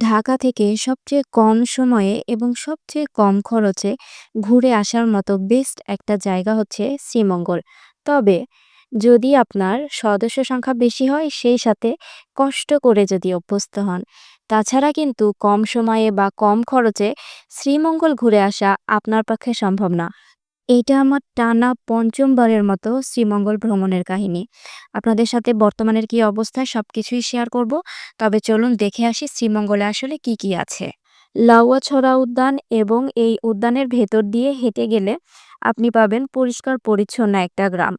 ঢাকা থেকে সবচেয়ে কম সময়ে এবং সবচেয়ে কম খরচে ঘুরে আসার মতো বেস্ট একটা জায়গা হচ্ছে শ্রীমঙ্গল। তবে যদি আপনার সদস্য সংখ্যা বেশি হয়, সেই সাথে কষ্ট করে যদি অভ্যস্ত হন। তাছাড়া কিন্তু কম সময়ে বা কম খরচে শ্রীমঙ্গল ঘুরে আসা আপনার পক্ষে সম্ভব না। এটা আমার টানা পঞ্চমবারের মতো শ্রীমঙ্গল ভ্রমণের কাহিনী। আপনাদের সাথে বর্তমানের কি অবস্থা সবকিছুই শেয়ার করব। তবে চলুন দেখে আসি শ্রীমঙ্গলে আসলে কি কি আছে। লাউয়াছড়া উদ্যান এবং এই উদ্যানের ভেতর দিয়ে হেঁটে গেলে আপনি পাবেন পরিষ্কার পরিচ্ছন্ন একটা গ্রাম।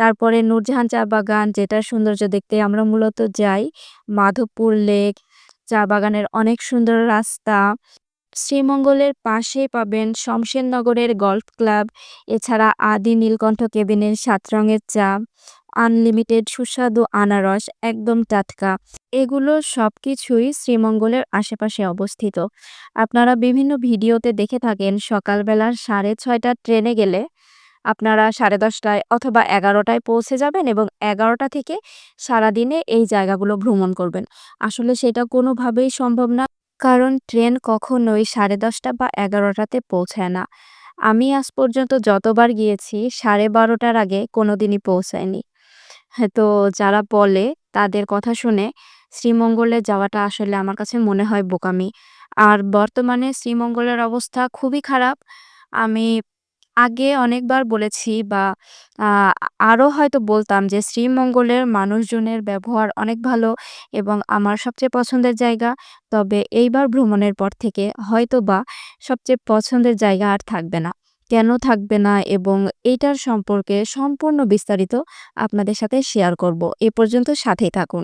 তারপরে নূরজাহান চা বাগান যেটার সৌন্দর্য দেখতে আমরা মূলত যাই। মাধবপুর লেক, চা বাগানের অনেক সুন্দর রাস্তা। শ্রীমঙ্গলের পাশেই পাবেন শমশেরনগরের গল্ফ ক্লাব, এছাড়া আদি নীলকণ্ঠ কেবিনের সাত রঙের চা, আনলিমিটেড সুস্বাদু আনারস একদম টাটকা। এগুলো সব কিছুই শ্রীমঙ্গলের আশেপাশে অবস্থিত। আপনারা বিভিন্ন ভিডিওতে দেখে থাকেন সকালবেলা সাড়ে ছয়টার ট্রেনে গেলে আপনারা সাড়ে দশটায় অথবা এগারোটায় পৌঁছে যাবেন এবং এগারোটা থেকে সারাদিনে এই জায়গাগুলো ভ্রমণ করবেন। আসলে সেটা কোনোভাবেই সম্ভব না কারণ ট্রেন কখনোই সাড়ে দশটা বা এগারোটাতে পৌঁছায় না। আমি আজ পর্যন্ত যতবার গিয়েছি, সাড়ে বারোটার আগে কোনো দিনই পৌঁছায়নি। হ্যাঁ তো যারা বলে তাদের কথা শুনে শ্রীমঙ্গলে যাওয়াটা আসলে আমার কাছে মনে হয় বোকামি। আর বর্তমানে শ্রীমঙ্গলের অবস্থা খুবই খারাপ। আমি আগে অনেকবার বলেছি বা আরও হয়তো বলতাম যে শ্রীমঙ্গলের মানুষজনের ব্যবহার অনেক ভালো এবং আমার সবচেয়ে পছন্দের জায়গা। তবে এইবার ভ্রমণের পর থেকে হয়তো বা সবচেয়ে পছন্দের জায়গা আর থাকবে না। কেন থাকবে না এবং এইটার সম্পর্কে সম্পূর্ণ বিস্তারিত আপনাদের সাথে শেয়ার করব। এ পর্যন্ত সাথেই থাকুন।